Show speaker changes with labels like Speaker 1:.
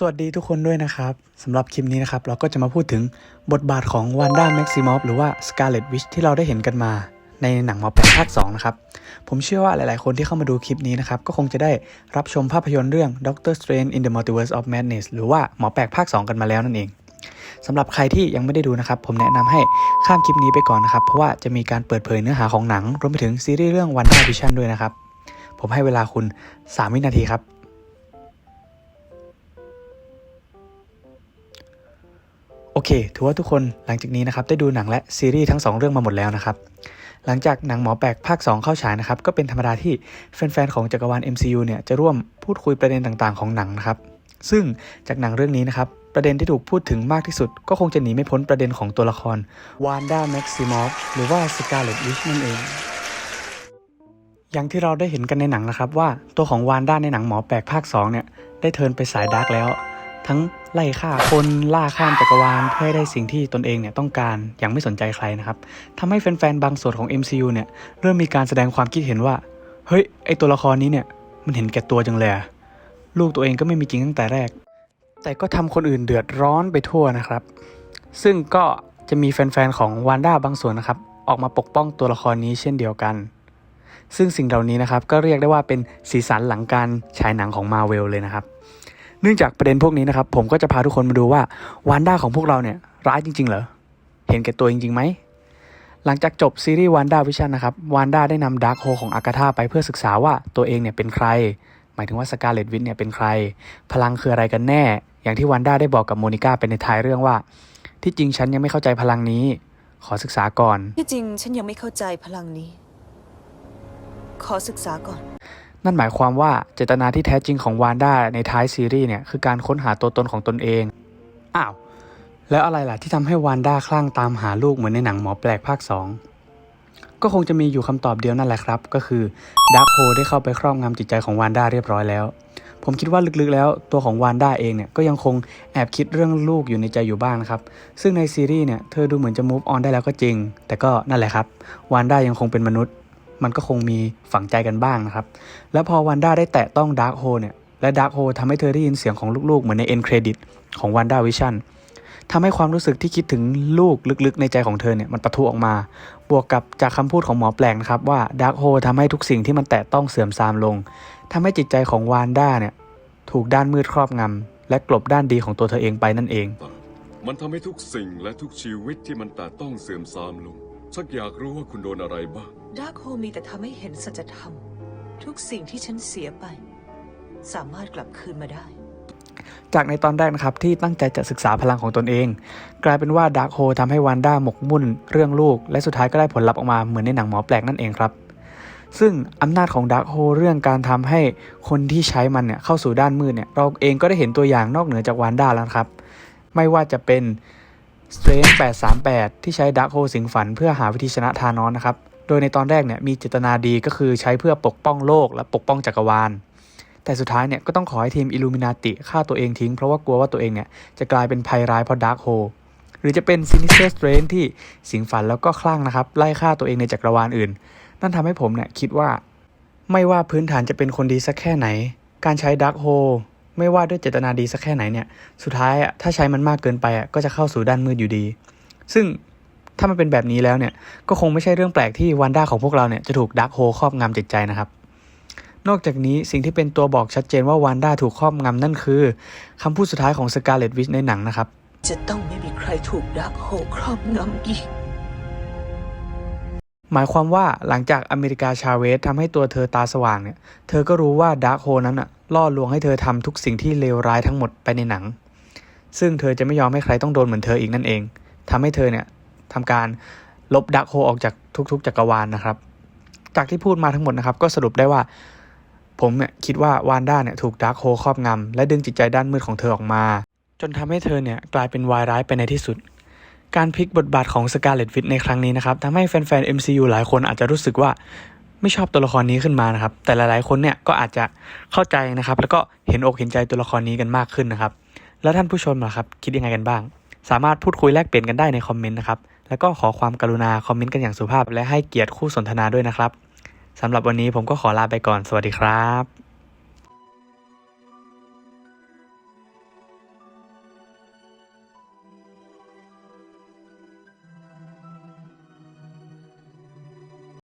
Speaker 1: สวัสดีทุกคนด้วยนะครับสำหรับคลิปนี้นะครับ เราก็จะมาพูดถึงบทบาทของว a นด้าแม็กซิมอฟหรือว่าสกาเลตวิชที่เราได้เห็นกันมาในหนังหมอแปลกภาค2นะครับ ผมเชื่อว่าหลายๆ คนที่เข้ามาดูคลิปนี้นะครับ ก็คงจะได้รับชมภาพยนตร์เรื่อง Doctor Strange in the Multiverse of Madness หรือว่าหมอแปลกภาค 2 กันมาแล้วนั่นเองสำหรับใครที่ยังไม่ได้ดูนะครับ ผมแนะนำให้ข้ามคลิปนี้ไปก่อนนะครับ เพราะว่าจะมีการเปิดเผยเนื้อหาของหนังรวมไปถึงซีรีส์เรื่อง WandaVision ด้วยนะครับผมให้เวลาคุณ 3 วินาทีครับ อเค ถือว่าทุกคนหลังจากนี้นะครับได้ดูหนังและซีรีส์ทั้ง 2 เรื่องมาหมดแล้วนะครับ หลังจากหนังหมอแปลกภาค 2 เข้าฉายนะครับก็เป็นธรรมดาที่แฟนๆของจักรวาล MCU เนี่ยจะร่วมพูดคุยประเด็นต่างๆ ของหนังนะครับ ซึ่งจากหนังเรื่องนี้นะครับประเด็นที่ถูกพูดถึงมากที่สุด ก็คงจะหนีไม่พ้นประเด็นของตัวละครวานด้าแม็กซิมอฟหรือว่าสกาเลตวิชนั่นเอง อย่างที่เราได้เห็นกันในหนังนะครับว่าตัวของวานด้าในหนังหมอแปลกภาค2เนี่ยได้เทินไปสายดาร์กแล้ว ทั้งไล่ฆ่าคนล่าข้ามจักรวาลเพื่อให้ได้สิ่งที่ตนเองเนี่ยต้องการอย่างไม่สนใจใครนะครับทำให้แฟนๆบางส่วนของ MCU เนี่ยเริ่มมีการแสดงความคิดเห็นว่า เฮ้ย ไอตัวละครนี้เนี่ยมันเห็นแก่ตัวจังเลยอะลูกตัวเองก็ไม่มีจริงตั้งแต่แรก แต่ก็ทำคนอื่นเดือดร้อนไปทั่วนะครับ ซึ่งก็จะมีแฟนๆของวานด้าบางส่วนนะครับออกมาปกป้องตัวละครนี้เช่นเดียวกัน ซึ่งสิ่งเหล่านี้นะครับก็เรียกได้ว่าเป็นสีสันหลังการฉายหนังของมาเวลเลยนะครับ เนื่องจากประเด็นพวกนี้นะครับ ผมก็จะพาทุกคนมาดูว่าวานด้าของพวกเราเนี่ยร้ายจริง ๆ เหรอ เห็นแก่ตัวจริงๆไหม หลังจากจบซีรีส์วานด้าวิชั่นนะครับ วานด้าได้นำดาร์คโฮของอากาธาไปเพื่อศึกษาว่าตัวเองเนี่ยเป็นใคร หมายถึงว่าสกาเลตวิทเนี่ยเป็นใคร พลังคืออะไรกันแน่ อย่างที่วานด้าได้บอกกับโมนิก้าเป็นในท้ายเรื่องว่า ที่จริงฉันยังไม่เข้าใจพลังนี้ ขอศึกษาก่อน
Speaker 2: ที่จริงฉันยังไม่เข้าใจพลังนี้ ขอศึกษาก่อน
Speaker 1: นั่นหมายความว่าเจตนาที่แท้จริงของวานด้าในท้ายซีรีส์เนี่ยคือการค้นหาตัวตนของตนเอง อ้าว แล้วอะไรล่ะที่ทำให้วานด้าคลั่งตามหาลูกเหมือนในหนังหมอแปลกภาค 2 ก็คงจะมีอยู่คำตอบเดียวนั่นแหละครับ ก็คือดาร์คโฮได้เข้าไปครอบงำจิตใจของวานด้าเรียบร้อยแล้ว ผมคิดว่าลึกๆแล้วตัวของวานด้าเองเนี่ยก็ยังคงแอบคิดเรื่องลูกอยู่ในใจอยู่บ้างนะครับ ซึ่งในซีรีส์เนี่ยเธอดูเหมือนจะ move on ได้แล้วก็จริง แต่ก็นั่นแหละครับวานด้ายังคงเป็นมนุษย์ มันก็คงมีฝังใจกันบ้างนะครับ แล้วพอวันด้าได้แตะต้องดาร์คโฮเนี่ย และดาร์คโฮทำให้เธอได้ยินเสียงของลูกๆ เหมือนในเอ็นเครดิตของวันด้าวิชั่นทำให้ความรู้สึกที่คิดถึงลูกลึกๆ ในใจของเธอเนี่ยมันปะทุออกมา บวกกับจากคำพูดของหมอแปลงนะครับว่าดาร์คโฮทำให้ทุกสิ่งที่มันแตะต้องเสื่อมทรามลงทำให้จิตใจของวานด้าเนี่ยถูกด้านมืดครอบงำและกลบด้านดีของตัวเธอเองไปนั่นเอง
Speaker 3: มันทำให้ทุกสิ่งและทุกชีวิตที่มันแต่ต้องเสื่อมทรามลงชักอยากรู้ว่าคุณโดนอะไรบ้าง
Speaker 2: ดาร์คโฮมีแต่ทำให้เห็นสัจธรรม ทุกสิ่งที่ฉันเสียไป สามารถกลับคืนมาได้
Speaker 1: จากในตอนแรกนะครับ ที่ตั้งใจจะศึกษาพลังของตนเอง กลายเป็นว่าดาร์คโฮทำให้วันด้าหมกมุ่นเรื่องลูก และสุดท้ายก็ได้ผลลัพธ์ออกมาเหมือนในหนังหมอแปลกนั่นเองครับ ซึ่งอำนาจของดาร์คโฮเรื่องการทำให้คนที่ใช้มันเนี่ยเข้าสู่ด้านมืดเนี่ยเราเองก็ได้เห็นตัวอย่างนอกเหนือจากวันด้าแล้วครับ ไม่ว่าจะเป็น Strange 838 ที่ใช้ดาร์คโฮสิงฝันเพื่อหาวิธีชนะธานอสนะครับ โดยในตอนแรกเนี่ยมีเจตนาดีก็คือใช้เพื่อปกป้องโลกและปกป้องจักรวาล แต่สุดท้ายเนี่ยก็ต้องขอให้ทีมอิลูมินาติฆ่าตัวเองทิ้ง เพราะว่ากลัวว่าตัวเองเนี่ยจะกลายเป็นภัยร้ายเพราะดาร์คโฮหรือจะเป็นซินิเตอร์สเตรนที่สิงฝันแล้วก็คลั่งนะครับ ไล่ฆ่าตัวเองในจักรวาลอื่น นั่นทำให้ผมเนี่ยคิดว่า ไม่ว่าพื้นฐานจะเป็นคนดีสักแค่ไหน การใช้ดาร์คโฮไม่ว่าด้วยเจตนาดีสักแค่ไหนเนี่ย สุดท้ายอะถ้าใช้มันมากเกินไปอะก็จะเข้าสู่ด้านมืดอยู่ดี ซึ่ง ถ้ามันเป็นแบบนี้แล้วเนี่ย ก็คงไม่ใช่เรื่องแปลกที่วันด้าของพวกเราเนี่ยจะถูกดาร์คโฮครอบงำจิตใจนะครับ นอกจากนี้สิ่งที่เป็นตัวบอกชัดเจนว่าวันด้าถูกครอบงำนั่นคือคำพูดสุดท้ายของสกาเลตวิชในหนังนะครับ
Speaker 2: จะต้องไม่มีใครถูกดาร์คโฮครอบงำอีก
Speaker 1: หมายความว่าหลังจากอเมริกาชาเวสทำให้ตัวเธอตาสว่างเนี่ย เธอก็รู้ว่าดาร์คโฮนั้นอะล่อลวงให้เธอทำทุกสิ่งที่เลวร้ายทั้งหมดไปในหนัง ซึ่งเธอจะไม่ยอมให้ใครต้องโดนเหมือนเธออีกนั่นเองทำให้เธอเนี่ย ทำการลบดาร์คโฮออกจากทุก ๆ จักรวาลนะครับ จากที่พูดมาทั้งหมดนะครับ ก็สรุปได้ว่า ผมเนี่ยคิดว่าวานด้าเนี่ยถูกดาร์คโฮครอบงำและดึงจิตใจด้านมืดของเธอออกมา จนทำให้เธอเนี่ยกลายเป็นวายร้ายไปในที่สุด การพลิกบทบาทของสกาเลตวิทในครั้งนี้นะครับทำให้แฟนๆ MCU หลายคนอาจจะรู้สึกว่าไม่ชอบตัวละครนี้ขึ้นมานะครับ แต่หลายๆ คนเนี่ยก็อาจจะเข้าใจนะครับ แล้วก็เห็นอกเห็นใจตัวละครนี้กันมากขึ้นนะครับ แล้วท่านผู้ชมล่ะครับ คิดยังไงกันบ้าง สามารถพูดคุยแลกเปลี่ยนกันได้ในคอมเมนต์นะครับ แล้วก็ขอความกรุณาคอมเมนต์กันอย่างสุภาพ และให้เกียรติคู่สนทนาด้วยนะครับสำหรับวันนี้ผมก็ขอลาไปก่อน สวัสดีครับ